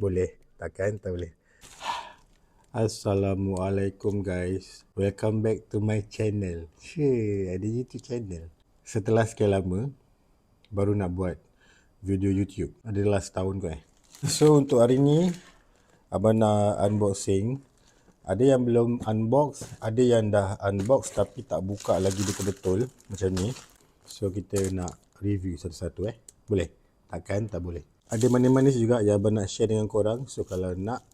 Boleh. Takkan tak boleh. Assalamualaikum guys. Welcome back to my channel. Cik, ada YouTube channel. Setelah sekian lama, baru nak buat video YouTube. Adalah setahun kot eh. So untuk hari ni, Abang nak unboxing. Ada yang belum unbox, ada yang dah unbox tapi tak buka lagi betul-betul macam ni. So kita nak review satu-satu eh. Boleh? Takkan tak boleh. Ada manis-manis juga yang abang nak share dengan korang. So kalau nak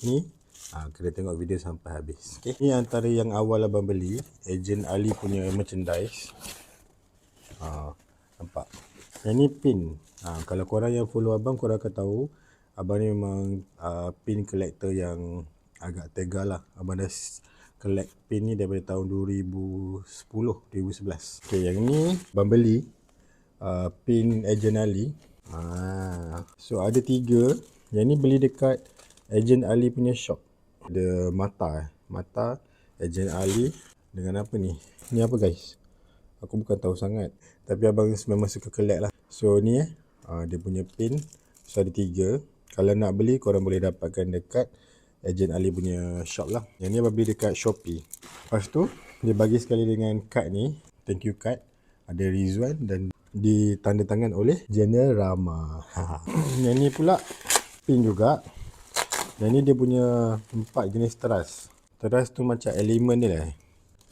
ni, ha, kena tengok video sampai habis. Okay. Ni antara yang awal abang beli. Agent Ali punya merchandise. Ha, nampak? Yang ni pin. Ha, kalau korang yang follow abang, korang akan tahu. Abang ni memang uh, pin collector yang agak tega lah. Abang dah collect pin ni daripada tahun 2010, 2011. Okay, yang ni abang beli uh, pin Agent Ali. Ha, so ada tiga. Yang ni beli dekat Agent Ali punya shop. Ada mata eh. Mata Agent Ali dengan apa ni? Ni apa guys? Aku bukan tahu sangat. Tapi abang memang suka collect lah. So ni eh. Uh, dia punya pin. So ada tiga. Kalau nak beli korang boleh dapatkan dekat Agent Ali punya shop lah. Yang ni abang beli dekat Shopee. Lepas tu dia bagi sekali dengan kad ni. Thank you card. Ada Rizwan dan ditanda tangan oleh General Rama. yang ni pula pin juga. Yang ni dia punya empat jenis teras. Teras tu macam elemen ni lah.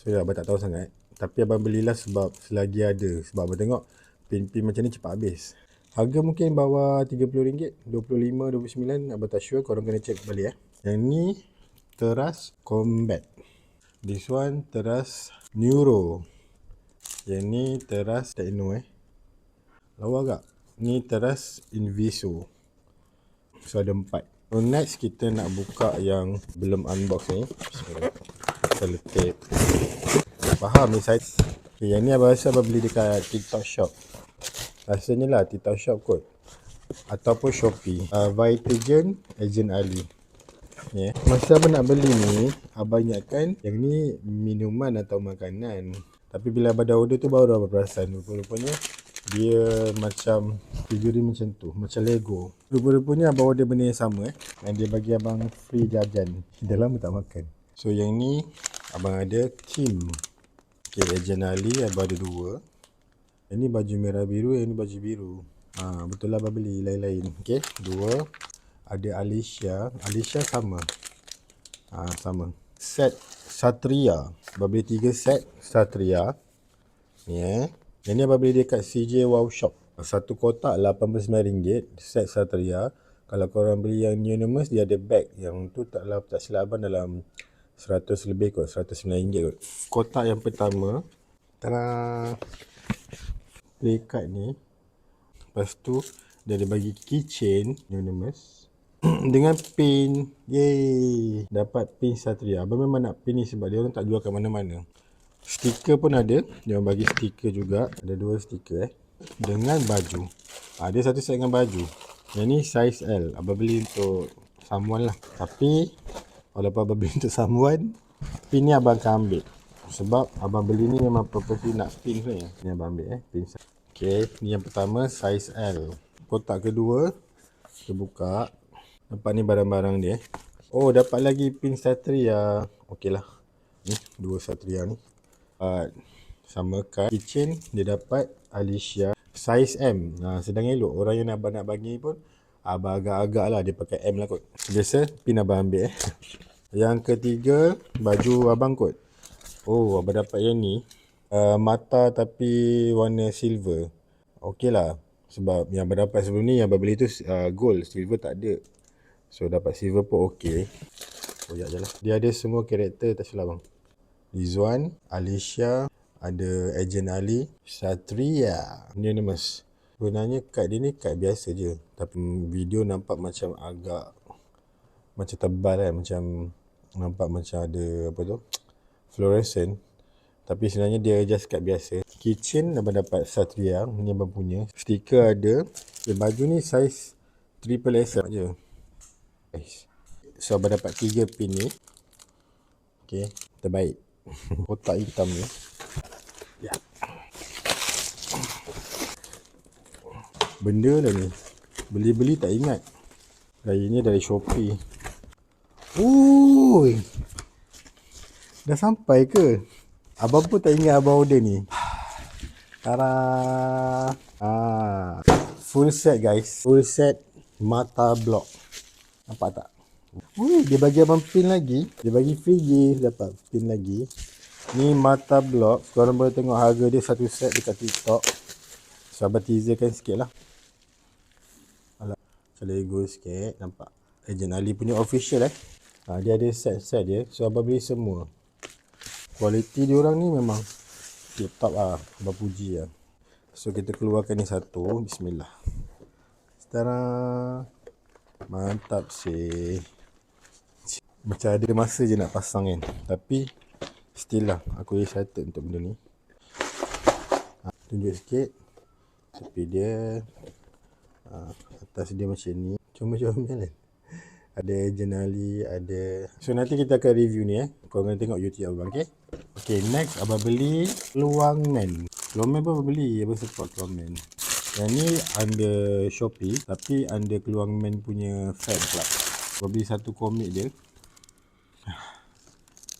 So abang tak tahu sangat. Tapi abang belilah sebab selagi ada. Sebab abang tengok pin-pin macam ni cepat habis. Harga mungkin bawah RM30, 25, 29. Abang tak sure. Korang kena check balik eh. Yang ni teras combat. This one teras neuro. Yang ni teras techno eh. Lawa agak. Ni teras Inviso. So ada empat. So next kita nak buka yang belum unbox ni. Selotip. Faham ni size. Okay, yang ni abang rasa abang beli dekat TikTok shop. Rasanya lah TikTok shop kot. Ataupun Shopee. Uh, Vitagen Agent Ali. Yeah. Masa abang nak beli ni, abang ingatkan yang ni minuman atau makanan. Tapi bila abang dah order tu baru abang perasan. Rupa-rupanya dia macam figurine macam tu macam Lego. Rupa-rupanya abang order benda yang sama eh. Dan dia bagi abang free jajan. Dah lama tak makan. So yang ni abang ada team ok agent Ali abang ada dua. Yang ni baju merah biru yang ni baju biru. Ha, betul lah abang beli lain-lain. Ok dua. Ada Alicia Alicia sama. Ha, sama. Set Satria. Abang beli tiga set Satria. Ni eh yang ni beli dekat CJ Wow Shop. Satu kotak RM89 set Satria. Kalau korang beli yang Unanimous dia ada bag. Yang tu taklah tak silap abang dalam 100 lebih kot. RM109 kot. Kotak yang pertama. Tada. Play card ni. Lepas tu dia ada bagi keychain Unanimous. Dengan pin. Yeay. Dapat pin Satria. Abang memang nak pin ni sebab dia orang tak jual kat mana-mana. Stiker pun ada. Dia bagi stiker juga. Ada dua stiker eh. Dengan baju. Ha, dia satu set dengan baju. Yang ni size L. Abang beli untuk someone lah. Tapi walaupun abang beli untuk someone, pin ni abang akan ambil. Sebab abang beli ni memang purpose nak pin sebenarnya. Ni abang ambil eh. Pin Okay, ni yang pertama size L. Kotak kedua, kita buka. Nampak ni barang-barang dia. Oh, dapat lagi pin Satria. Okey lah. Ni, dua Satria ni uh, sama kan kitchen dia dapat Alicia size M. Nah, sedang elok. Orang yang abang nak bagi pun abang agak-agak lah dia pakai M lah kot. Biasa pin abang ambil eh. Yang ketiga baju abang kot. Oh abang dapat yang ni. Uh, mata tapi warna silver. Ok lah. Sebab yang abang dapat sebelum ni yang abang beli tu uh, gold. Silver tak ada. So dapat silver pun ok oh je lah. Dia ada semua karakter tak silap bang Rizwan, Alicia, ada Agent Ali, Satria. Mas. Sebenarnya kad dia ni kad biasa je. Tapi video nampak macam agak macam tebal kan. Macam nampak macam ada apa tu. Fluorescent. Tapi sebenarnya dia just kad biasa. Kitchen abang dapat Satria. Ni abang punya. Stiker ada. Okay, baju ni saiz triple S je. So abang dapat tiga pin ni. Okay. Terbaik. Kotak hitam ni. Ya. Benda dah ni. Beli-beli tak ingat. Gaya ni dari Shopee. Ui. Dah sampai ke? Abang pun tak ingat abang order ni. Tara. Ah. Full set guys. Full set mata block. Nampak tak? Ui, dia bagi abang pin lagi. Dia bagi free dapat pin lagi. Ni mata block. Korang boleh tengok harga dia satu set dekat TikTok. So abang teaserkan sikit lah. Alah. Macam Lego sikit. Nampak. Agent Ali punya official eh. Ha, dia ada set-set dia. So abang beli semua. Kualiti dia orang ni memang tip top lah. Abang puji lah. So kita keluarkan ni satu. Bismillah. Sekarang mantap sih. Macam ada masa je nak pasang kan. Tapi still lah aku excited untuk benda ni. Ha, tunjuk sikit. Tapi dia ha, atas dia macam ni. Cuma-cuma kan. Ada jenali, ada... So nanti kita akan review ni eh. Kau akan tengok YouTube abang, okay? Okay, next abang beli Luang Man. Luang Man pun abang beli. Abang support Luang Man. Yang ni under Shopee. Tapi under Keluang Man punya fan club. Abang beli satu komik dia.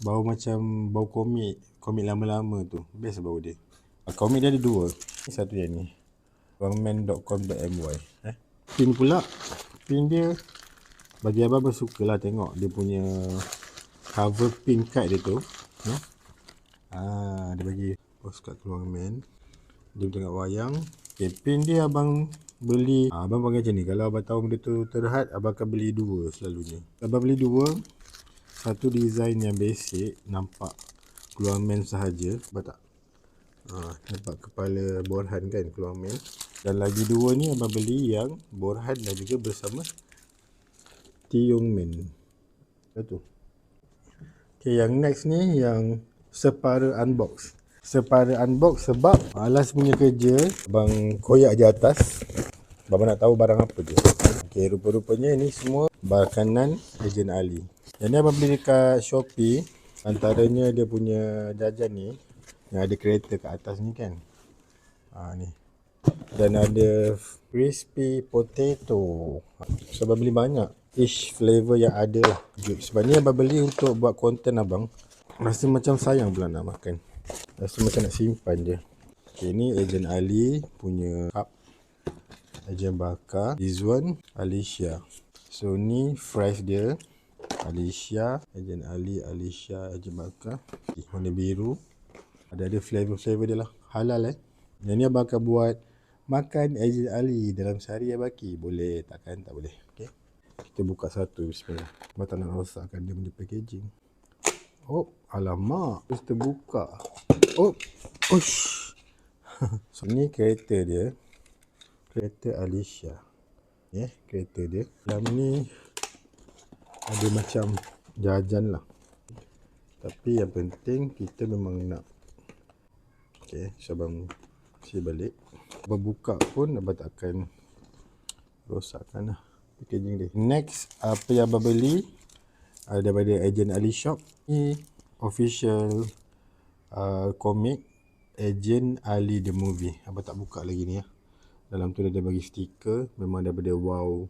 Bau macam bau komik. Komik lama-lama tu. Best bau dia. Ah, komik dia ada dua. Ni satu yang ni. Luangman.com.my eh. Pin pula. Pin dia. Bagi abang abang suka lah tengok. Dia punya cover pin card dia tu. Eh. Ah, dia bagi postcard Luangman. Dia tengok wayang. Okay, pin dia abang beli. Ah, abang panggil macam ni. Kalau abang tahu benda tu terhad, abang akan beli dua selalunya. Abang beli dua. Satu design yang basic nampak keluar men sahaja, sebab tak? Ha, nampak kepala Borhan kan keluar men. Dan lagi dua ni abang beli yang Borhan dan juga bersama Tiong Men. Itu. Okay, yang next ni yang separa unbox. Separa unbox sebab alas punya kerja abang koyak je atas. Abang nak tahu barang apa je. Okay, rupa-rupanya ni semua makanan Ejen Ali. Yang ni abang beli dekat Shopee. Antaranya dia punya jajan ni. Yang ada kereta kat atas ni kan. Ha, ni. Dan ada crispy potato. So abang beli banyak. Each flavor yang ada lah. Sebab ni abang beli untuk buat konten abang. Rasa macam sayang pula nak makan. Rasa macam nak simpan je. Okay, ni Ejen Ali punya cup. Ejen Bakar. This one Alicia. So ni fries dia. Alicia, Ejen Ali, Alicia, Ejen Bakar. Warna biru. Ada ada flavor-flavor dia lah. Halal eh. Yang ni abang akan buat makan Ejen Ali dalam sehari ya baki. Boleh takkan tak boleh. Okay. Kita buka satu bismillah. Abang tak nak rosakkan dia punya packaging. Oh, alamak. Terus terbuka. Oh, ush. so, ni kereta dia. Kereta Alicia. Ya, yeah, kereta dia. Dalam ni ada macam jajan lah. Tapi yang penting kita memang nak. Ok so abang si balik. Abang buka pun abang takkan rosakkan lah packaging dia. Next apa yang abang beli? Uh, daripada agent Ali Shop ni. Official uh, comic agent Ali the movie. Abang tak buka lagi ni ya. Dalam tu dia bagi stiker. Memang daripada wow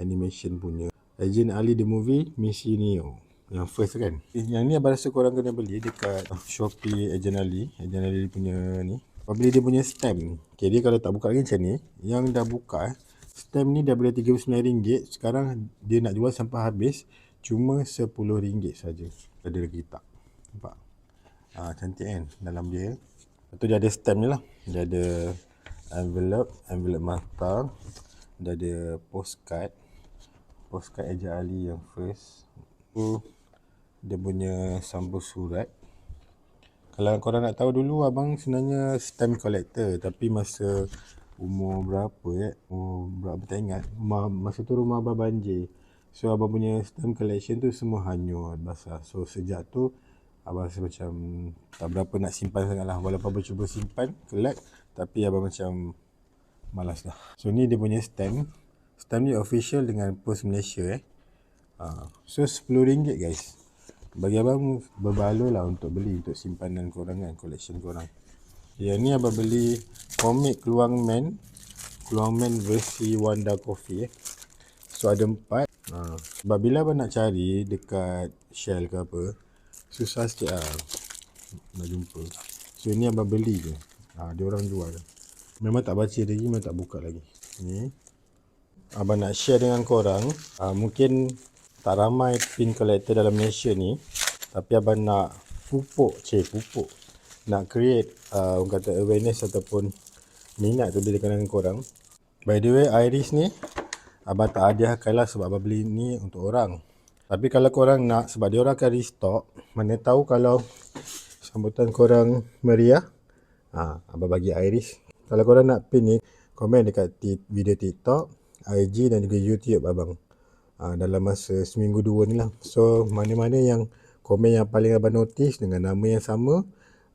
animation punya Agent Ali the movie Missy Neo yang first kan? Eh, yang ni abang rasa korang kena beli dekat Shopee Agent Ali. Agent Ali punya ni. Abang beli dia punya stamp. Ok dia kalau tak buka lagi macam ni yang dah buka eh stamp ni dah boleh RM39 sekarang dia nak jual sampai habis cuma RM10 saja. Ada lagi tak? Nampak? Ha, cantik kan dalam dia? Lepas tu dia ada stamp ni lah. Dia ada envelope envelope mata dia ada postcard postcard Eja Ali yang first. Tu dia punya sambung surat. Kalau korang nak tahu dulu abang sebenarnya stamp collector. Tapi masa umur berapa ya umur berapa tak ingat. Masa tu rumah abang banjir. So abang punya stamp collection tu semua hanyut basah. So sejak tu abang rasa macam tak berapa nak simpan sangat lah. Walaupun abang cuba simpan collect tapi abang macam malas lah. So ni dia punya stamp Stamp ni official dengan Post Malaysia eh. Ha. So RM10 guys. Bagi abang berbaloi lah untuk beli untuk simpanan korang kan, collection korang. Yang ni abang beli komik Keluang Man. Keluang Man versi Wanda Coffee eh. So ada empat. Ha, sebab bila abang nak cari dekat Shell ke apa, susah sikit lah nak jumpa. So ni abang beli je. Ha, dia orang jual. Memang tak baca lagi, memang tak buka lagi. Ni. Abang nak share dengan korang. Ha, mungkin tak ramai pin collector dalam Malaysia ni. Tapi abang nak pupuk, cik pupuk. Nak create uh, orang kata awareness ataupun minat tu dengan korang. By the way, Iris ni Abang tak hadiahkan lah sebab abang beli ni untuk orang. Tapi kalau korang nak, sebab dia orang akan restock, mana tahu kalau sambutan korang meriah, ha, abang bagi Iris. Kalau korang nak pin ni, komen dekat video TikTok, IG dan juga YouTube abang. Ha, dalam masa seminggu dua ni lah. So, mana-mana yang komen yang paling abang notice dengan nama yang sama,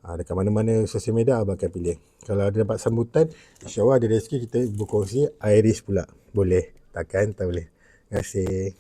ha, dekat mana-mana sosial media abang akan pilih. Kalau ada dapat sambutan, insyaAllah ada rezeki kita berkongsi Iris pula. Boleh. Takkan tak boleh. Terima kasih.